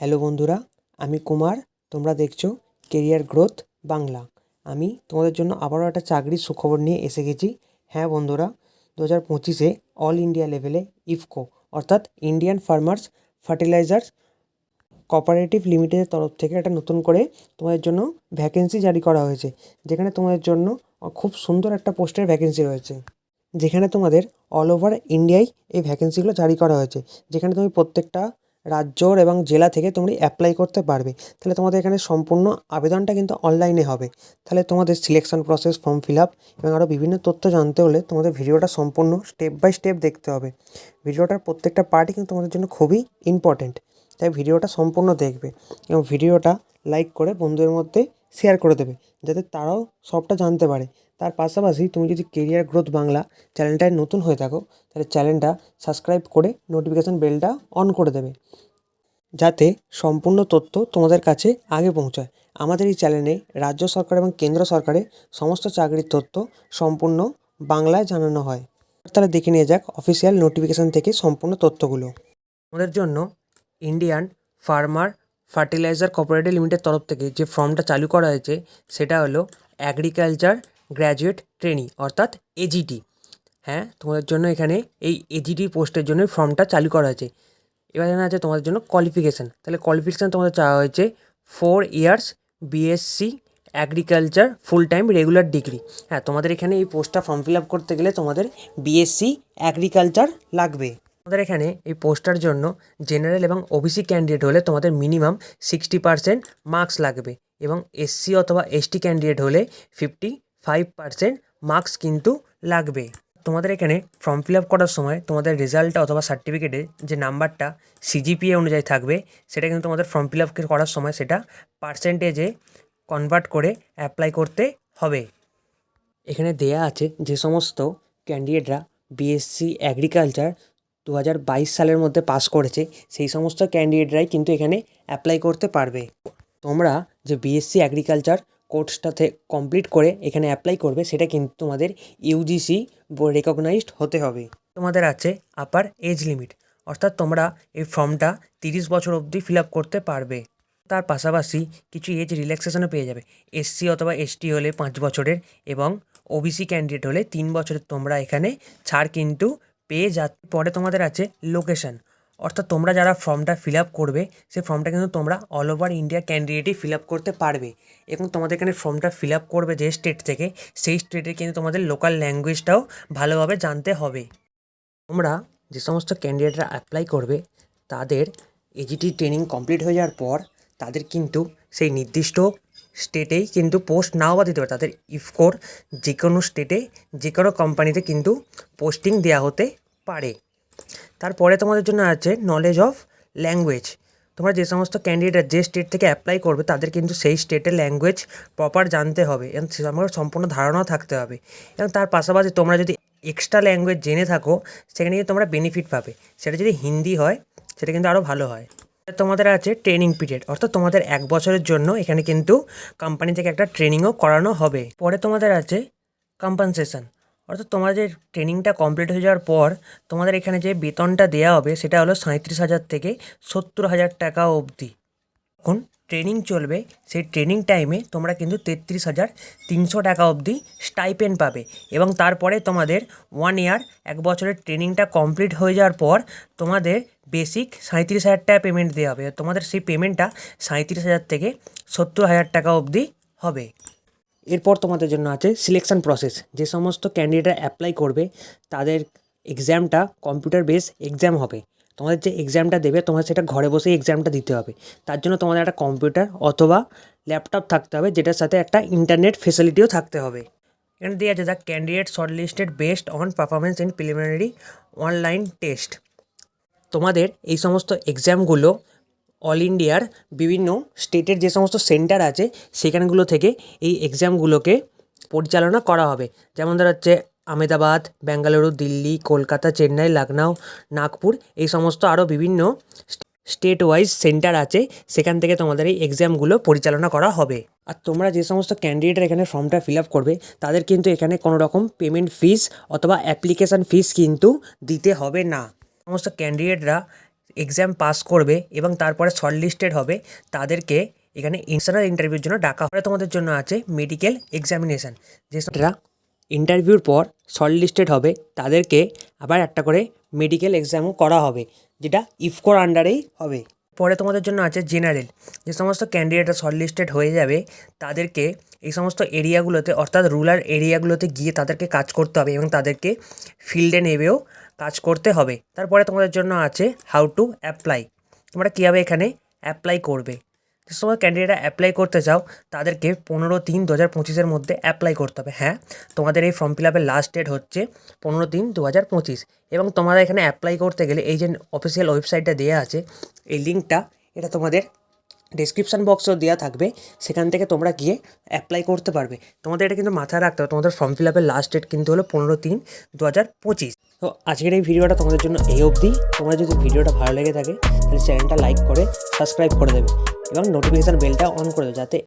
Hello বন্ধুরা, আমি কুমার। তোমরা দেখছ কেরিয়ার গ্রোথ বাংলা। আমি তোমাদের জন্য আবারও একটা চাকরির সুখবর নিয়ে এসে গেছি। হ্যাঁ বন্ধুরা দু হাজার পঁচিশে অল ইন্ডিয়া লেভেলে ইফকো অর্থাৎ ইন্ডিয়ান ফার্মার্স ফার্টিলাইজার্স কোঅপারেটিভ লিমিটেডের তরফ থেকে একটা নতুন করে তোমাদের জন্য ভ্যাকেন্সি জারি করা হয়েছে। যেখানে তোমাদের জন্য খুব সুন্দর একটা পোস্টের ভ্যাকেন্সি রয়েছে। যেখানে তোমাদের অল ওভার ইন্ডিয়ায় এই ভ্যাকেন্সিগুলো জারি করা হয়েছে। যেখানে তুমি প্রত্যেকটা রাজ্যর এবং জেলা থেকে তুমি অ্যাপ্লাই করতে পারবে। তাহলে তোমাদের এখানে সম্পূর্ণ আবেদনটা কিন্তু অনলাইনে হবে। তাহলে তোমাদের selection process form fill up এবং আরও বিভিন্ন তথ্য জানতে হলে তোমাদের ভিডিওটা সম্পূর্ণ স্টেপ বাই স্টেপ দেখতে হবে। ভিডিওটার প্রত্যেকটা পার্টই কিন্তু তোমাদের জন্য খুবই ইম্পর্ট্যান্ট তাই ভিডিওটা সম্পূর্ণ দেখবে এবং ভিডিওটা লাইক করে বন্ধুদের মধ্যে শেয়ার করে দেবে, যাতে তারাও সবটা জানতে পারে। তার পাশাপাশি তুমি যদি কেরিয়ার গ্রোথ বাংলা চ্যানেলটায় নতুন হয়ে থাকো, তাহলে চ্যানেলটা সাবস্ক্রাইব করে নোটিফিকেশান বেলটা অন করে দেবে। যাতে সম্পূর্ণ তথ্য তোমাদের কাছে আগে পৌঁছায়। আমাদের এই চ্যানেলে রাজ্য সরকার এবং কেন্দ্র সরকারের সমস্ত চাকরির তথ্য সম্পূর্ণ বাংলায় জানানো হয়। তাহলে দেখে নিয়ে যাক অফিসিয়াল নোটিফিকেশান থেকে সম্পূর্ণ তথ্যগুলো। আমাদের জন্য Indian farmer fertiliser cooperative limited তরফ থেকে যে ফর্মটা চালু করা হয়েছে, সেটা হলো অ্যাগ্রিকালচার গ্র্যাজুয়েট ট্রেনি অর্থাৎ এজিটি হ্যাঁ তোমাদের জন্য এখানে এই এজিটি পোস্টের জন্য ফর্মটা চালু করা হয়েছে। এবার এখানে আছে তোমাদের জন্য কোয়ালিফিকেশান তাহলে কোয়ালিফিকেশান তোমাদের চাওয়া হয়েছে four years BSc agriculture full time regular degree হ্যাঁ তোমাদের এখানে এই পোস্টটা ফর্ম ফিল আপ করতে গেলে তোমাদের বিএসসি অ্যাগ্রিকালচার লাগবে। তোমাদের এখানে এই পোস্টটার জন্য জেনারেল এবং ওবিসি ক্যান্ডিডেট হলে তোমাদের মিনিমাম সিক্সটি পার্সেন্ট মার্কস লাগবে এবং এসসি অথবা এসটি ক্যান্ডিডেট হলে ফিফটি ফাইভ পার্সেন্ট মার্কস কিন্তু লাগবে। তোমাদের এখানে ফর্ম ফিল আপ করার সময় তোমাদের রেজাল্টটা অথবা সার্টিফিকেটে যে নাম্বারটা সিজিপিএ অনুযায়ী থাকবে, সেটা কিন্তু তোমাদের ফর্ম ফিল আপ করার সময় সেটা পার্সেন্টেজে কনভার্ট করে অ্যাপ্লাই করতে হবে। এখানে দেয়া আছে যে সমস্ত ক্যান্ডিডেটরা বিএসসি অ্যাগ্রিকালচার দু হাজার বাইশ সালের মধ্যে পাস করেছে, সেই সমস্ত ক্যান্ডিডেটরাই কিন্তু এখানে অ্যাপ্লাই করতে পারবে। তোমরা যে বিএসসি অ্যাগ্রিকালচার কোর্সটাতে কমপ্লিট করে এখানে অ্যাপ্লাই করবে, সেটা কিন্তু তোমাদের ইউজিসি রেকগনাইজড হতে হবে। তোমাদের আছে আপার এজ লিমিট অর্থাৎ তোমরা এই ফর্মটা তিরিশ বছর অবধি ফিল আপ করতে পারবে। তার পাশাপাশি কিছু এজ রিল্যাক্সেশনও পেয়ে যাবে এসসি অথবা এসটি হলে পাঁচ বছরের এবং ওবিসি ক্যান্ডিডেট হলে তিন বছরের তোমরা এখানে ছাড় কিন্তু পেয়ে যা পরে তোমাদের আছে লোকেশন অর্থাৎ তোমরা যারা ফর্মটা ফিল আপ করবে, সেই ফর্মটা কিন্তু তোমরা অল ওভার ইন্ডিয়া ক্যান্ডিডেটই ফিল আপ করতে পারবে। এবং তোমাদের এখানে ফর্মটা ফিল আপ করবে যে স্টেট থেকে, সেই স্টেটে কিন্তু তোমাদের লোকাল ল্যাঙ্গুয়েজটাও ভালোভাবে জানতে হবে। তোমরা যে সমস্ত ক্যান্ডিডেটরা অ্যাপ্লাই করবে, তাদের এজিটি ট্রেনিং কমপ্লিট হয়ে যাওয়ার পর, তাদের কিন্তু সেই নির্দিষ্ট স্টেটেই কিন্তু পোস্ট নাও বা দিতে পারে। তাদের ইফকোর যে কোনো স্টেটে যে কোনো কোম্পানিতে কিন্তু পোস্টিং দেওয়া হতে পারে। তারপরে তোমাদের জন্য আছে নলেজ অফ ল্যাঙ্গুয়েজ তোমরা যে সমস্ত ক্যান্ডিডেট যে স্টেট থেকে অ্যাপ্লাই করবে, তাদের কিন্তু সেই স্টেটের ল্যাঙ্গুয়েজ প্রপার জানতে হবে এবং সে সম্পর্কে সম্পূর্ণ ধারণাও থাকতে হবে। এবং তার পাশাপাশি তোমরা যদি এক্সট্রা ল্যাঙ্গুয়েজ জেনে থাকো, সেখানে কিন্তু তোমরা বেনিফিট পাবে। সেটা যদি হিন্দি হয়, সেটা কিন্তু আরও ভালো হয়। তোমাদের আছে ট্রেনিং পিরিয়ড অর্থাৎ তোমাদের এক বছরের জন্য এখানে কিন্তু কোম্পানি থেকে একটা ট্রেনিংও করানো হবে। পরে তোমাদের আছে কম্পানসেশন অর্থাৎ তোমার যে ট্রেনিংটা কমপ্লিট হয়ে যাওয়ার পর তোমাদের এখানে যে বেতনটা দেওয়া হবে সেটা হলো সাঁত্রিশ হাজার থেকে সত্তর হাজার টাকা অবধি। এখন ট্রেনিং চলবে, সেই ট্রেনিং টাইমে তোমরা কিন্তু তেত্রিশ হাজার তিনশো টাকা অবধি স্টাইপেন্ড পাবে এবং তারপরে তোমাদের ওয়ান ইয়ার এক বছরের ট্রেনিংটা কমপ্লিট হয়ে যাওয়ার পর তোমাদের বেসিক সাঁত্রিশ হাজার টাকা পেমেন্ট দেওয়া হবে। তোমাদের সেই পেমেন্টটা সাঁত্রিশ হাজার থেকে সত্তর হাজার টাকা অবধি হবে। এরপর তোমাদের জন্য আছে সিলেকশন প্রসেস যে সমস্ত ক্যান্ডিডেট অ্যাপ্লাই করবে, তাদের এক্সামটা কম্পিউটার বেস এক্সাম হবে। তোমাদের যে এক্সামটা দেবে, তোমার সেটা ঘরে বসেই এক্সামটা দিতে হবে। তার জন্য তোমাদের একটা কম্পিউটার অথবা ল্যাপটপ থাকতে হবে, যেটার সাথে একটা ইন্টারনেট ফেসিলিটিও থাকতে হবে। এখানে দেওয়া আছে the candidate shortlisted best on performance in preliminary online test তোমাদের এই সমস্ত এক্সামগুলো অল ইন্ডিয়ার বিভিন্ন স্টেটের যে সমস্ত সেন্টার আছে, সেখানগুলো থেকে এই এক্সামগুলোকে পরিচালনা করা হবে। যেমন ধর হচ্ছে আমেদাবাদ বেঙ্গালুরু দিল্লি, কলকাতা, চেন্নাই, লখনউ, নাগপুর, এই সমস্ত আরও বিভিন্ন স্টেট ওয়াইজ সেন্টার আছে, সেখান থেকে তোমাদের এই এক্সামগুলো পরিচালনা করা হবে। আর তোমরা যে সমস্ত ক্যান্ডিডেট এখানে ফর্মটা ফিল আপ করবে, তাদের কিন্তু এখানে কোনো রকম পেমেন্ট ফিস অথবা অ্যাপ্লিকেশান ফিস কিন্তু দিতে হবে না। সমস্ত ক্যান্ডিডেটরা এক্সাম পাস করবে এবং তারপরে শর্ট লিস্টেড হবে, তাদেরকে এখানে ইন্টারনাল ইন্টারভিউর জন্য ডাকা হবে। তোমাদের জন্য আছে মেডিকেল এক্সামিনেশান যেটা ইন্টারভিউর পর শর্ট লিস্টেড হবে, তাদেরকে আবার একটা করে মেডিকেল এক্সামও করা হবে, যেটা ইফকোর আন্ডারেই হবে। পরে তোমাদের জন্য আছে জেনারেল যে সমস্ত ক্যান্ডিডেটরা শর্ট লিস্টেড হয়ে যাবে, তাদেরকে এই সমস্ত এরিয়াগুলোতে অর্থাৎ রুরাল এরিয়াগুলোতে গিয়ে তাদেরকে কাজ করতে হবে এবং তাদেরকে ফিল্ডে নেবেও। কাজ করতে হবে। তারপরে তোমাদের জন্য আছে হাউ টু অ্যাপ্লাই তোমরা কীভাবে এখানে অ্যাপ্লাই করবে? যে সময় ক্যান্ডিডেটরা অ্যাপ্লাই করতে চাও, তাদেরকে পনেরো তিন দু হাজার পঁচিশের মধ্যে অ্যাপ্লাই করতে হবে। হ্যাঁ তোমাদের এই ফর্ম ফিল আপের লাস্ট ডেট হচ্ছে পনেরো তিন দু হাজার পঁচিশ। এবং তোমরা এখানে অ্যাপ্লাই করতে গেলে এই যে অফিসিয়াল ওয়েবসাইটটা দেওয়া আছে, এই লিঙ্কটা এটা তোমাদের ডিসক্রিপশান বক্সও দেওয়া থাকবে। সেখান থেকে তোমরা গিয়ে অ্যাপ্লাই করতে পারবে। তোমাদের এটা কিন্তু মাথায় রাখতে হবে, তোমাদের ফর্ম ফিল আপের লাস্ট ডেট কিন্তু হলো পনেরো তিন দু হাজার পঁচিশ। তো আজকের এই ভিডিওটা তোমাদের জন্য এই অবধি। তোমরা যদি ভিডিওটা ভালো লেগে থাকে, তাহলে চ্যানেলটা লাইক করে সাবস্ক্রাইব করে দেবে এবং নোটিফিকেশান বেলটা অন করে দেবে যাতে